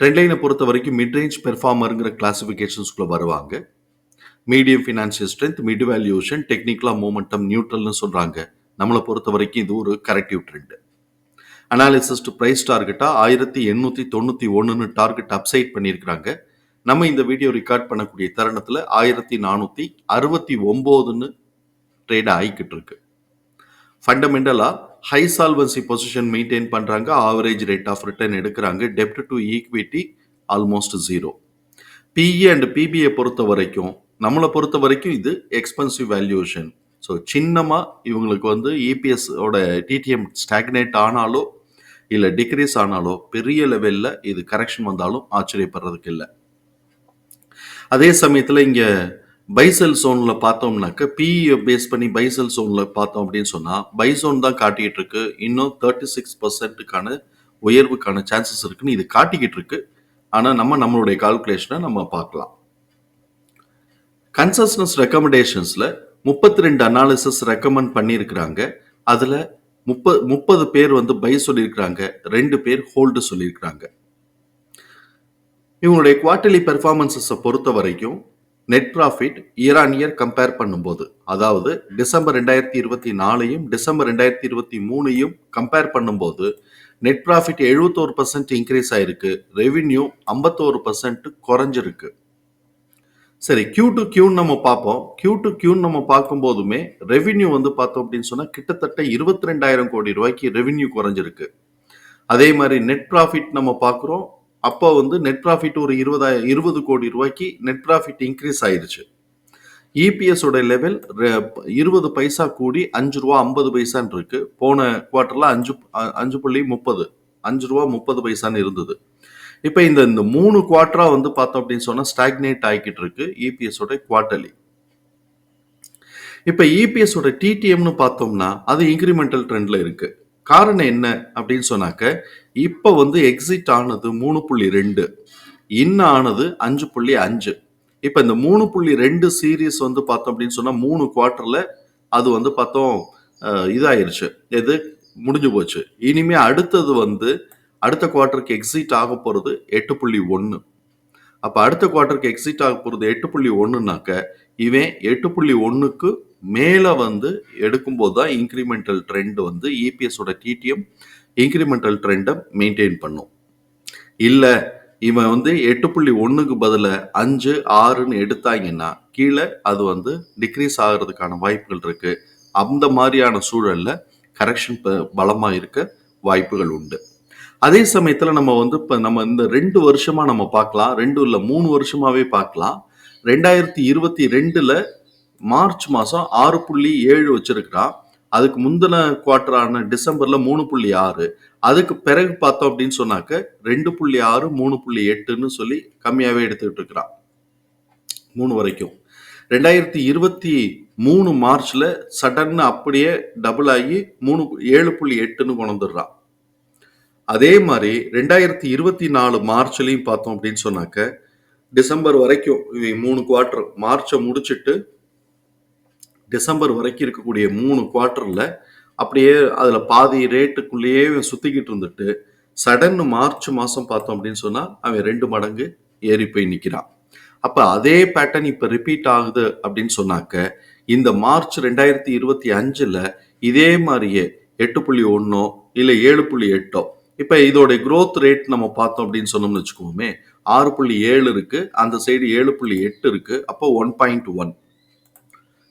ட்ரெண்ட்லைனை பொறுத்த வரைக்கும் mid range பெர்ஃபார்மருங்கிற கிளாசிஃபிகேஷன்ஸ்குள்ளே வருவாங்க. Medium financial strength mid valuation டெக்னிக்கலாக மூமெண்டம் நியூட்ரல்னு சொல்கிறாங்க நம்மளை பொறுத்த வரைக்கும் இது ஒரு corrective trend analysis to price டார்கெட்டாக ஆயிரத்தி எண்ணூற்றி தொண்ணூற்றி ஒன்றுன்னு டார்கெட் அப்சைட் பண்ணியிருக்கிறாங்க. நம்ம இந்த வீடியோ ரெக்கார்ட் பண்ணக்கூடிய தருணத்தில் ஆயிரத்தி நானூற்றி அறுபத்தி ஒம்போதுன்னு ட்ரேட் ஆகிக்கிட்டு இருக்கு. ஃபண்டமெண்டலாக ஹை சால்வன்சி பொசிஷன் மெயின்டைன் பண்ணுறாங்க ஆவரேஜ் ரேட் ஆஃப் ரிட்டர்ன் எடுக்கிறாங்க டெப்ட் to equity almost zero PE and PBI பொறுத்த வரைக்கும் நம்மளை பொறுத்த வரைக்கும் இது எக்ஸ்பென்சிவ் வேல்யூஷன் ஸோ சின்னமாக இவங்களுக்கு வந்து இபிஎஸ்ஸோட டிடிஎம் ஸ்டாக்னேட் ஆனாலோ இல்லை டிக்ரீஸ் ஆனாலோ பெரிய லெவலில் இது கரெக்ஷன் வந்தாலும் ஆச்சரியப்படுறதுக்கு இல்லை. அதே சமயத்தில் இங்கே பைசல் சோனில் பார்த்தோம்னாக்க பிஇ பேஸ் பண்ணி பைசல் சோனில் பார்த்தோம் அப்படின்னு சொன்னால் பைசோன் தான் காட்டிக்கிட்டு இருக்கு. இன்னும் தேர்ட்டி சிக்ஸ் பர்சன்ட்டுக்கான உயர்வுக்கான சான்சஸ் இருக்குன்னு இது காட்டிக்கிட்டு இருக்கு. ஆனால் நம்ம நம்மளுடைய கால்குலேஷனை நம்ம பார்க்கலாம். கன்சஸ்னஸ் ரெக்கமெண்டேஷன்ஸில் முப்பத்தி ரெண்டு அனாலிசிஸ் ரெக்கமெண்ட் பண்ணியிருக்கிறாங்க. அதில் முப்பது முப்பது பேர் வந்து பை சொல்லியிருக்கிறாங்க. ரெண்டு பேர் ஹோல்டு சொல்லியிருக்கிறாங்க. இவங்களுடைய குவார்டர்லி பெர்ஃபார்மன்ஸஸை பொறுத்த வரைக்கும் net profit year on year compare பண்ணும்போது அதாவது டிசம்பர் ரெண்டாயிரத்தி இருபத்தி நாலையும் டிசம்பர் ரெண்டாயிரத்தி இருபத்தி மூணையும் கம்பேர் பண்ணும்போது நெட் ப்ராஃபிட் எழுபத்தோரு பர்சன்ட் இன்க்ரீஸ் ஆயிருக்கு ரெவின்யூ ஐம்பத்தோரு பர்சன்ட் குறைஞ்சிருக்கு. சரி கியூ டு கியூன்னு நம்ம பார்ப்போம். கியூ டு கியூன்னு நம்ம பார்க்கும்போதுமே ரெவின்யூ வந்து பார்த்தோம் அப்படின்னு சொன்னால் கிட்டத்தட்ட இருபத்தி ரெண்டாயிரம் கோடி ரூபாய்க்கு ரெவின்யூ குறைஞ்சிருக்கு. அதே மாதிரி நெட் ப்ராஃபிட் நம்ம பார்க்குறோம். அப்போ வந்து நெட் ப்ராஃபிட் ஒரு இருபதாயிரம் இருபது கோடி ரூபாய்க்கு நெட் ப்ராஃபிட் இன்க்ரீஸ் ஆயிருச்சு. இபிஎஸோட லெவல் இருபது பைசா கூடி அஞ்சு ரூபா ஐம்பது பைசான் இருக்கு. போன குவார்டர்ல அஞ்சு அஞ்சு புள்ளி முப்பது அஞ்சு ரூபா முப்பது பைசான்னு இருந்தது. இப்போ இந்த இந்த மூணு குவார்டரா வந்து பார்த்தோம் அப்படின்னு சொன்னா ஸ்டாக்னேட் ஆகிக்கிட்டு இருக்கு இபிஎஸோட குவார்டர்லி இப்போ இபிஎஸோட டிடிஎம்னு பார்த்தோம்னா அது இன்க்ரிமெண்டல் ட்ரெண்ட்ல இருக்கு. காரணம் என்ன அப்படின்னு சொன்னாக்க இப்போ வந்து எக்ஸிட் ஆனது மூணு புள்ளி ரெண்டு இன் ஆனது அஞ்சு புள்ளி அஞ்சு. இப்போ இந்த மூணு புள்ளி ரெண்டு சீரீஸ் வந்து பார்த்தோம் அப்படின்னு சொன்னால் மூணு குவார்டரில் அது வந்து பார்த்தோம் இதாயிருச்சு. எது? முடிஞ்சு போச்சு. இனிமே அடுத்தது வந்து அடுத்த குவார்ட்டருக்கு எக்ஸிட் ஆக போகிறது எட்டு புள்ளி ஒன்று அப்போ அடுத்த குவார்ட்டருக்கு எக்ஸிட் ஆக போகிறது எட்டு புள்ளி ஒன்றுனாக்க இவன் எட்டு புள்ளி ஒன்றுக்கு மேலே வந்து எடுக்கும்போது தான் இன்க்ரிமெண்டல் ட்ரெண்ட் வந்து இபிஎஸோட டிடிஎம் இன்க்ரிமெண்டல் ட்ரெண்டை மெயின்டைன் பண்ணும். இல்லை இவன் வந்து எட்டு புள்ளி ஒன்றுக்கு பதிலாக அஞ்சு ஆறுன்னு எடுத்தாங்கன்னா கீழே அது வந்து டிக்ரீஸ் ஆகிறதுக்கான வாய்ப்புகள் இருக்குது அந்த மாதிரியான சூழலில் கரெக்ஷன் பலமாக இருக்க வாய்ப்புகள் உண்டு. அதே சமயத்தில் நம்ம வந்து இப்போ நம்ம இந்த ரெண்டு வருஷமாக நம்ம பார்க்கலாம். ரெண்டு இல்லை மூணு வருஷமாகவே பார்க்கலாம். ரெண்டாயிரத்தி இருபத்தி ரெண்டில் மார்ச் மாதம் ஆறு புள்ளி ஏழு வச்சிருக்கிறான் அதுக்கு முந்தின குவார்டரான டிசம்பர்ல மூணு புள்ளி ஆறு. அதுக்கு பிறகு பார்த்தோம் அப்படின்னு சொன்னாக்க ரெண்டு புள்ளி ஆறு மூணு புள்ளி எட்டுன்னு சொல்லி கம்மியாகவே எடுத்துக்கிட்டு இருக்கிறான் மூணு வரைக்கும். ரெண்டாயிரத்தி இருபத்தி மூணு மார்ச்ல சடன்னு அப்படியே டபுள் ஆகி மூணு ஏழு புள்ளி எட்டுன்னு கொண்டுடுறான் அதே மாதிரி ரெண்டாயிரத்தி இருபத்தி நாலு மார்ச்லையும் பார்த்தோம் அப்படின்னு சொன்னாக்க டிசம்பர் வரைக்கும் மூணு குவார்டர் மார்ச்சை முடிச்சிட்டு டிசம்பர் வரைக்கும் இருக்கக்கூடிய மூணு குவார்ட்டரில் அப்படியே அதில் பாதி ரேட்டுக்குள்ளேயே சுற்றிக்கிட்டு இருந்துட்டு சடன்னு மார்ச் மாதம் பார்த்தோம் அப்படின்னு சொன்னால் அவன் ரெண்டு மடங்கு ஏறி போய் நிற்கிறான் அப்போ அதே பேட்டர்ன் இப்போ ரிப்பீட் ஆகுது அப்படின்னு சொன்னாக்க இந்த மார்ச் ரெண்டாயிரத்தி இருபத்தி அஞ்சில் இதே மாதிரியே எட்டு புள்ளி ஒன்றோ இல்லை ஏழு புள்ளி எட்டோ இப்போ இதோடைய க்ரோத் ரேட் நம்ம பார்த்தோம் அப்படின்னு சொன்னோம்னு வச்சுக்கோமே ஆறு புள்ளி ஏழு இருக்குது அந்த சைடு ஏழு புள்ளி எட்டு இருக்குது அப்போ ஒன் பாயிண்ட் ஒன்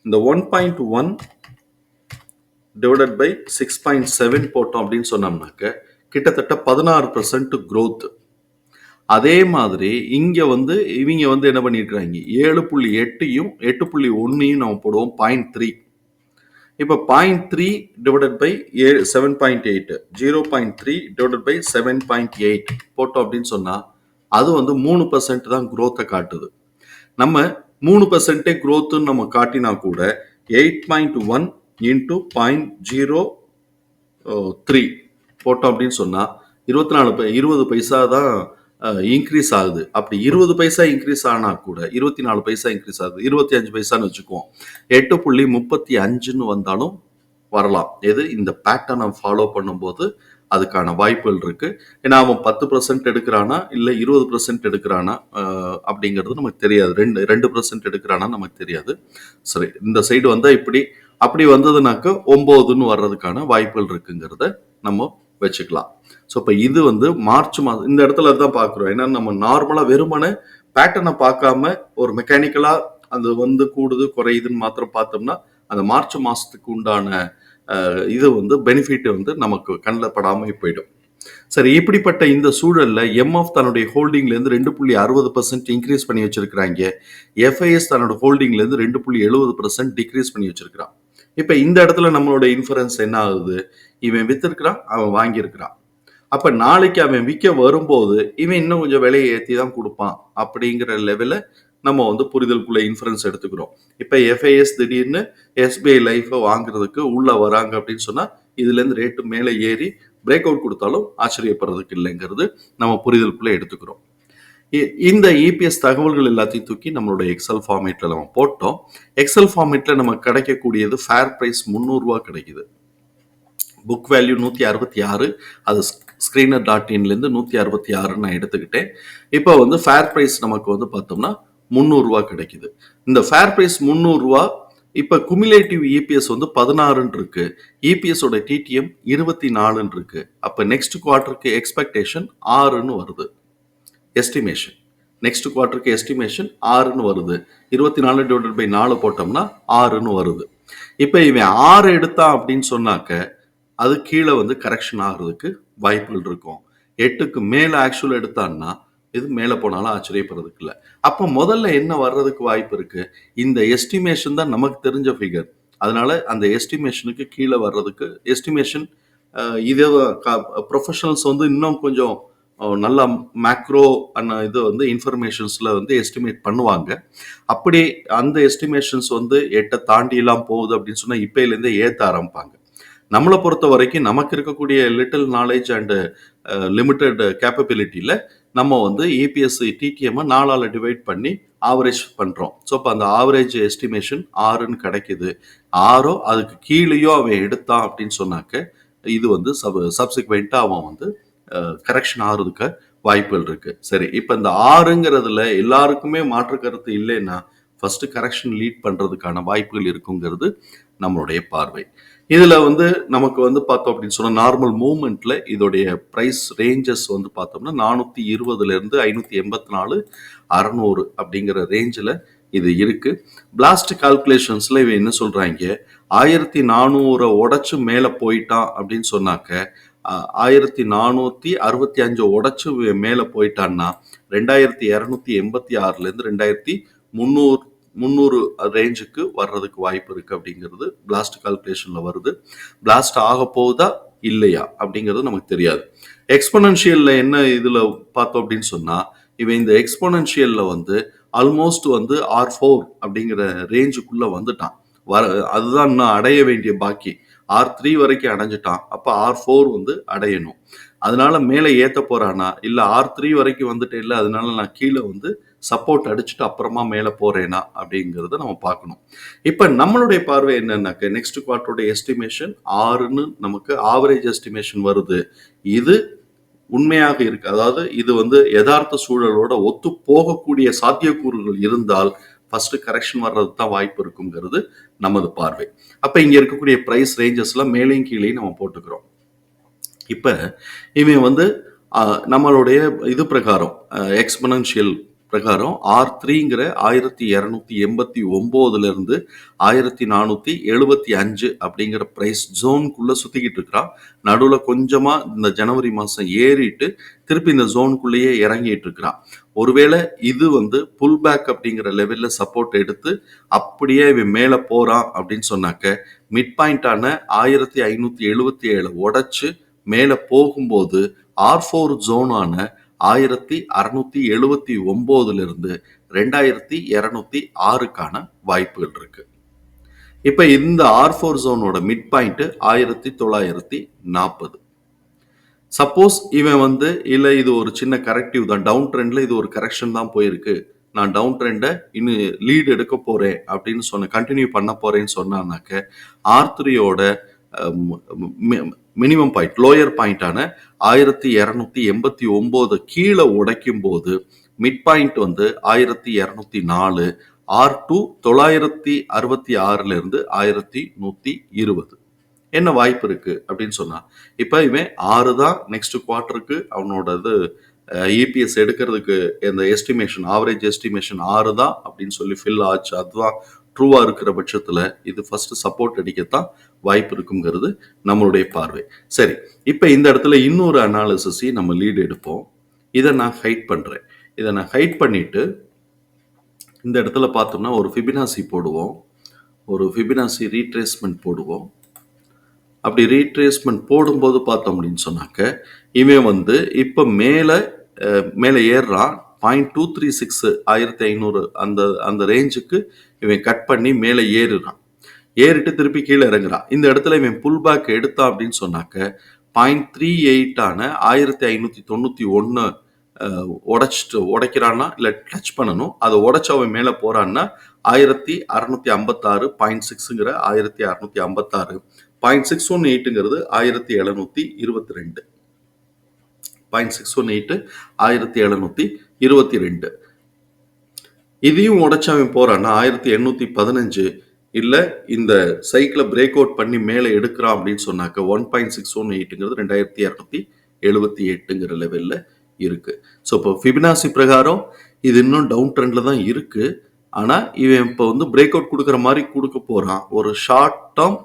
இந்த one point one divided by six point seven போட்டோம் அப்படின்னு சொன்னோம்னாக்க கிட்டத்தட்ட பதினாறு பர்சன்ட் க்ரோத் அதே மாதிரி இங்கே வந்து இவங்க வந்து என்ன பண்ணியிருக்கிறாங்க ஏழு புள்ளி எட்டையும் எட்டு புள்ளி ஒன்றையும் நம்ம போடுவோம் பாயிண்ட் த்ரீ இப்போ point three divided by a seven point eight zero point three divided by seven point eight போட்டோம் அப்படின்னு சொன்னால் அது வந்து மூணு பர்சன்ட் தான் குரோத்தை காட்டுது. நம்ம மூணு பர்சன்டே க்ரோத்துன்னு நம்ம காட்டினா கூட eight point one into point zero three போட்டோம் அப்படின்னு சொன்னால் இருபத்தி நாலு பை இருபது பைசா தான் இன்க்ரீஸ் ஆகுது. அப்படி இருபது பைசா இன்க்ரீஸ் ஆனால் கூட இருபத்தி நாலு பைசா இன்க்ரீஸ் ஆகுது. இருபத்தி அஞ்சு பைசான்னு வச்சுக்குவோம். எட்டு புள்ளி முப்பத்தி அஞ்சுன்னு வந்தாலும் வரலாம். எது? இந்த பேட்டர்னை ஃபாலோ பண்ணும்போது அதுக்கான வாய்ப்புகள் இருக்கு. ஏன்னா அவன் பத்து பர்சன்ட் எடுக்கிறானா? இல்லை இருபது பர்சன்ட் எடுக்கிறானா? அப்படிங்கிறது நமக்கு தெரியாது. ரெண்டு ரெண்டு பர்சன்ட் எடுக்கிறானா நமக்கு தெரியாது. சரி இந்த சைடு வந்தா இப்படி அப்படி வந்ததுனாக்க ஒம்போதுன்னு வர்றதுக்கான வாய்ப்புகள் இருக்குங்கிறத நம்ம வச்சுக்கலாம். ஸோ இப்போ இது வந்து மார்ச் மாதம் இந்த இடத்துல தான் பார்க்குறோம் ஏன்னா நம்ம நார்மலாக வெறுமனே பேட்டர்னை பார்க்காம ஒரு மெக்கானிக்கலாக அது வந்து கூடுது குறையுதுன்னு மாத்திரம் பார்த்தோம்னா அந்த மார்ச் மாதத்துக்கு உண்டான இது வந்து பெனிஃபிட் வந்து நமக்கு கண்ணில் படாமல் போயிடும். சரி இப்படிப்பட்ட இந்த சூழல்ல எம்எஃப் தன்னுடைய ஹோல்டிங்ல இருந்து ரெண்டு புள்ளி அறுபது பர்சன்ட் இன்க்ரீஸ் பண்ணி வச்சிருக்கிறாங்க. எஃப்ஐஎஸ் தன்னோட ஹோல்டிங்ல இருந்து ரெண்டு புள்ளி எழுபது பர்சன்ட் டிக்ரீஸ் பண்ணி வச்சிருக்கிறான். இப்போ இந்த இடத்துல நம்மளோட இன்ஃபரன்ஸ் என்ன ஆகுது? இவன் வித்திருக்கிறான் அவன் வாங்கியிருக்கிறான். அப்ப நாளைக்கு அவன் விற்க வரும்போது இவன் இன்னும் கொஞ்சம் விலையை ஏற்றி தான் கொடுப்பான் அப்படிங்கிற லெவலில் நம்ம வந்து புரிதலுக்குள்ள இன்ஃபரன்ஸ் எடுத்துக்கிறோம். இப்போ எஃப்ஐஎஸ் திடீர்னு எஸ்பிஐ லைஃபை வாங்குறதுக்கு உள்ளே வராங்க அப்படின்னு சொன்னால் இதுலேருந்து ரேட்டு மேலே ஏறி பிரேக் அவுட் கொடுத்தாலும் ஆச்சரியப்படுறதுக்கு இல்லைங்கிறது நம்ம புரிதலுக்குள்ளே எடுத்துக்கிறோம். இ- இந்த இபிஎஸ் தகவல்கள் எல்லாத்தையும் தூக்கி நம்மளோட எக்ஸல் ஃபார்மேட்டில் நம்ம போட்டோம். எக்ஸல் ஃபார்மேட்டில் நமக்கு கிடைக்கக்கூடியது ஃபேர் ப்ரைஸ் முந்நூறுரூவா கிடைக்குது. புக் வேல்யூ நூற்றி அறுபத்தி ஆறு அது ஸ்க்ரீனர் டாட் இன்லேருந்து நூற்றி அறுபத்தி ஆறுன்னு நான் எடுத்துக்கிட்டேன். இப்போ வந்து ஃபேர் ப்ரைஸ் நமக்கு வந்து பார்த்தோம்னா முந்நூறுரூவா கிடைக்குது. இந்த ஃபேர் ப்ரைஸ் முந்நூறுரூவா இப்போ குமிலேட்டிவ் இபிஎஸ் வந்து பதினாறுன்னு இருக்கு. இபிஎஸோட டிடிஎம் இருபத்தி நாலுன்னு இருக்கு. அப்போ நெக்ஸ்ட் குவார்ட்டருக்கு எக்ஸ்பெக்டேஷன் ஆறுன்னு வருது. எஸ்டிமேஷன் நெக்ஸ்ட் குவார்ட்டருக்கு எஸ்டிமேஷன் ஆறுன்னு வருது. இருபத்தி நாலு டிவைடட் பை நாலு போட்டோம்னா ஆறுன்னு வருது. இப்போ இவன் ஆறு எடுத்தான் அப்படின்னு சொன்னாக்க அது கீழே வந்து கரெக்ஷன் ஆகுறதுக்கு வாய்ப்புகள் இருக்கும். எட்டுக்கு மேலே ஆக்சுவல் எடுத்தான்னா இது மேலே போனாலும் ஆச்சரியப்படுறதுக்கு இல்லை. அப்போ முதல்ல என்ன வர்றதுக்கு வாய்ப்பு இருக்குது இந்த எஸ்டிமேஷன் தான் நமக்கு தெரிஞ்ச ஃபிகர் அதனால அந்த எஸ்டிமேஷனுக்கு கீழே வர்றதுக்கு எஸ்டிமேஷன் இதே ப்ரொஃபஷனல்ஸ் வந்து இன்னும் கொஞ்சம் நல்லா மேக்ரோ அண்ண இது வந்து இன்ஃபர்மேஷன்ஸில் வந்து எஸ்டிமேட் பண்ணுவாங்க. அப்படி அந்த எஸ்டிமேஷன்ஸ் வந்து எட்டை தாண்டிலாம் போகுது அப்படின்னு சொன்னால் இப்போலேருந்தே ஏற்ற ஆரம்பிப்பாங்க. நம்மளை பொறுத்த வரைக்கும் நமக்கு இருக்கக்கூடிய லிட்டில் நாலேஜ் அண்டு லிமிட்டட் கேப்பபிலிட்டியில் நம்ம வந்து ஏபிஎஸ் டிடிஎம்மை நாலால் டிவைட் பண்ணி ஆவரேஜ் பண்ணுறோம் ஸோ இப்போ அந்த ஆவரேஜ் எஸ்டிமேஷன் ஆறுன்னு கிடைக்குது. ஆறோ அதுக்கு கீழேயோ அவன் எடுத்தான் அப்படின்னு சொன்னாக்க இது வந்து சப் சப்சிக்வெண்ட்டாக அவன் வந்து கரெக்ஷன் ஆகிறதுக்கு வாய்ப்புகள் இருக்குது சரி இப்போ இந்த ஆறுங்கிறதுல எல்லாருக்குமே மாற்று கருத்து இல்லைன்னா ஃபஸ்ட்டு கரெக்ஷன் லீட் பண்ணுறதுக்கான வாய்ப்புகள் இருக்குங்கிறது நம்மளுடைய பார்வை. இதில் வந்து நமக்கு வந்து பார்த்தோம் அப்படின்னு சொன்னால் நார்மல் மூமெண்ட்டில் இதோடைய ப்ரைஸ் ரேஞ்சஸ் வந்து பார்த்தோம்னா நானூத்தி இருபதுலேருந்து ஐநூற்றி எண்பத்தி நாலு அறநூறு அப்படிங்கிற ரேஞ்சில் இது இருக்கு. பிளாஸ்ட் கால்குலேஷன்ஸ்ல இவன் என்ன சொல்றாங்க? ஆயிரத்தி நானூறை உடச்சி மேலே போயிட்டான் அப்படின்னு சொன்னாக்க ஆயிரத்தி நானூத்தி அறுபத்தி அஞ்சு உடச்சி மேலே போயிட்டான்னா ரெண்டாயிரத்தி இரநூத்தி எண்பத்தி ஆறுல இருந்து ரெண்டாயிரத்தி முந்நூறு முந்நூறு ரேஞ்சுக்கு வர்றதுக்கு வாய்ப்பு இருக்கு அப்படிங்கிறது பிளாஸ்ட் கால்குலேஷன்ல வருது. பிளாஸ்ட் ஆக போகுதா இல்லையா அப்படிங்கிறது நமக்கு தெரியாது. எக்ஸ்பொனன்ஷியல்ல என்ன இதுல பார்த்தோம் அப்படின்னு சொன்னா இவன் இந்த எக்ஸ்பொனன்ஷியல்ல வந்து ஆல்மோஸ்ட் வந்து ஆர் ஃபோர் அப்படிங்கிற ரேஞ்சுக்குள்ள வந்துட்டான். வர அதுதான் இன்னும் அடைய வேண்டிய பாக்கி. ஆர் த்ரீ வரைக்கும் அடைஞ்சிட்டான். அப்போ ஆர் ஃபோர் வந்து அடையணும். அதனால மேலே ஏற்ற போறானா? இல்லை ஆர் த்ரீ வரைக்கும் வந்துட்டே இல்லை அதனால நான் கீழே வந்து சப்போர்ட் அடிச்சுட்டு அப்புறமா மேலே போறேனா அப்படிங்கிறத நம்ம பார்க்கணும். இப்போ நம்மளுடைய பார்வை என்னன்னாக்க நெக்ஸ்ட் குவார்ட்டரோட எஸ்டிமேஷன் ஆறுன்னு நமக்கு ஆவரேஜ் எஸ்டிமேஷன் வருது. இது உண்மையாக இருக்கு. அதாவது இது வந்து யதார்த்த சூழலோட ஒத்து போகக்கூடிய சாத்தியக்கூறுகள் இருந்தால் ஃபர்ஸ்ட் கரெக்ஷன் வர்றது தான் வாய்ப்பு இருக்குங்கிறது நமது பார்வை. அப்போ இங்கே இருக்கக்கூடிய ப்ரைஸ் ரேஞ்சஸ்லாம் மேலேயும் கீழேயும் நம்ம போட்டுக்கிறோம். இப்போ இவன் வந்து நம்மளுடைய இது பிரகாரம் எக்ஸ்பனன்ஷியல் பிரகாரம் ஆர் த்ரீங்கிற ஆயிரத்தி இரநூத்தி எண்பத்தி ஒம்போதுலேருந்து ஆயிரத்தி நானூற்றி எழுபத்தி அஞ்சு அப்படிங்கிற ப்ரைஸ் ஜோனுக்குள்ளே சுற்றிக்கிட்டு இருக்கிறான். நடுவில் கொஞ்சமாக இந்த ஜனவரி மாதம் ஏறிட்டு திருப்பி இந்த ஜோனுக்குள்ளேயே இறங்கிட்டு இருக்கிறான். ஒருவேளை இது வந்து புல் பேக் அப்படிங்கிற லெவலில் சப்போர்ட் எடுத்து அப்படியே இவன் மேலே போகிறான் அப்படின்னு சொன்னாக்க மிட் பாயிண்டான ஆயிரத்தி ஐநூற்றி எழுபத்தி ஏழு உடச்சி மேலே போகும்போது ஆர் ஃபோர் ஜோனான ஆயிரத்தி அறுநூத்தி எழுபத்தி ஒம்போதுலேருந்து ரெண்டாயிரத்தி இரநூத்தி ஆறுக்கான வாய்ப்புகள் இருக்கு. இப்போ இந்த ஆர் ஃபோர் ஜோனோட மிட் பாயிண்ட்டு ஆயிரத்தி தொள்ளாயிரத்தி நாற்பது சப்போஸ் இவன் வந்து இல்லை இது ஒரு சின்ன கரெக்டிவ் தான். டவுன் ட்ரெண்டில் இது ஒரு கரெக்ஷன் தான் போயிருக்கு. நான் டவுன் ட்ரெண்டை இன்னும் லீட் எடுக்க போகிறேன் அப்படின்னு சொன்ன கண்டினியூ பண்ண போகிறேன்னு சொன்னானாக்க ஆர் த்ரீயோட மினிமம் பாயிண்ட் லோயர் பாயிண்டான ஆயிரத்தி இரநூத்தி எண்பத்தி ஒன்பது கீழே உடைக்கும் போது மிட் பாயிண்ட் வந்து ஆயிரத்தி இரநூத்தி நாலு ஆர் டூ தொள்ளாயிரத்தி அறுபத்தி ஆறுல இருந்து ஆயிரத்தி நூத்தி இருபது. என்ன வாய்ப்பு இருக்கு அப்படின்னு சொன்னா இப்ப இவன் ஆறு தான் நெக்ஸ்ட் குவார்ட்டருக்கு அவனோட இது இபிஎஸ் எடுக்கிறதுக்கு இந்த எஸ்டிமேஷன் ஆவரேஜ் எஸ்டிமேஷன் ஆறு தான் அப்படின்னு சொல்லி ஃபில் ஆச்சு. அதுதான் ட்ரூவாக இருக்கிற பட்சத்தில் இது ஃபஸ்ட்டு சப்போர்ட் அடிக்கத்தான் வாய்ப்பு இருக்குங்கிறது நம்மளுடைய பார்வை. சரி இப்போ இந்த இடத்துல இன்னொரு அனாலிசிஸையும் நம்ம லீடு எடுப்போம். இதை நான் ஹைட் பண்ணுறேன் இதை நான் ஹைட் பண்ணிவிட்டு இந்த இடத்துல பார்த்தோம்னா ஒரு ஃபிபினாசி போடுவோம். ஒரு ஃபிபினாசி ரீட்ரேஸ்மெண்ட் போடுவோம். அப்படி ரீட்ரேஸ்மெண்ட் போடும்போது பார்த்தோம் அப்படின்னு சொன்னாக்க இவன் வந்து இப்போ மேலே மேலே ஏறுறான். பாயிண்ட் டூ த்ரீ சிக்ஸ் ஆயிரத்தி ஐநூறு அந்த அந்த ரேஞ்சுக்கு இவன் கட் பண்ணி மேலே ஏறுறான். ஏறிட்டு திருப்பி கீழே இறங்குறான். இந்த இடத்துல இவன் புல் பேக் எடுத்தான் அப்படின்னு சொன்னாக்க பாயிண்ட் த்ரீ எயிட்டான ஆயிரத்தி ஐநூற்றி தொண்ணூற்றி ஒன்று உடைச்சிட்டு உடைக்கிறான்னா இல்லை டச் பண்ணணும் அதை உடைச்சு அவன் மேலே போகிறான்னா ஆயிரத்தி அறநூற்றி ஐம்பத்தாறு பாயிண்ட் சிக்ஸுங்கிற ஆயிரத்தி அறநூற்றி ஐம்பத்தாறு பாயிண்ட் சிக்ஸ் ஒன் எயிட்டுங்கிறது ஆயிரத்தி எழுநூத்தி இருபத்தி ரெண்டு. பாயிண்ட் சிக்ஸ் ஒன் எயிட்டு ஆயிரத்தி எழுநூத்தி இருபத்தி ரெண்டு இதையும் உடைச்சவன் போறான்னா ஆயிரத்தி எண்ணூத்தி பதினஞ்சு இல்ல இந்த சைக்கிளை பிரேக் அவுட் பண்ணி மேலே எடுக்கிறான் அப்படின்னு சொன்னாக்க ஒன் பாயிண்ட் சிக்ஸ் ஒன் எயிட்டுங்கிறது ரெண்டாயிரத்தி இரநூத்தி எழுபத்தி எட்டுங்கிற லெவல்ல இருக்கு. ஸோ இப்போ ஃபிபினாசி பிரகாரம் இது இன்னும் டவுன் ட்ரெண்ட்ல தான் இருக்கு. ஆனா இவன் இப்போ வந்து பிரேக் அவுட் கொடுக்குற மாதிரி கொடுக்க போறான். ஒரு ஷார்ட் டேர்ம்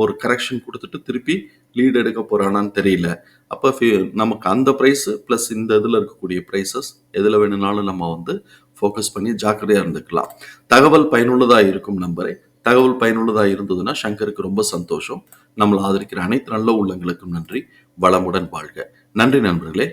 ஒரு கரெக்ஷன் கொடுத்துட்டு திருப்பி லீட் எடுக்க போகிறானான்னு தெரியல. அப்போ நமக்கு அந்த ப்ரைஸு ப்ளஸ் இந்த இதில் இருக்கக்கூடிய ப்ரைஸஸ் எதில் வேணும்னாலும் நம்ம வந்து ஃபோக்கஸ் பண்ணி ஜாக்கிரதையாக இருந்துக்கலாம். தகவல் பயனுள்ளதாக இருக்கும் நம்பரே தகவல் பயனுள்ளதாக இருந்ததுன்னா சங்கருக்கு ரொம்ப சந்தோஷம். நம்மளை ஆதரிக்கிற அனைத்து நல்ல உள்ளங்களுக்கும் நன்றி. வளமுடன் வாழ்க. நன்றி நண்பர்களே.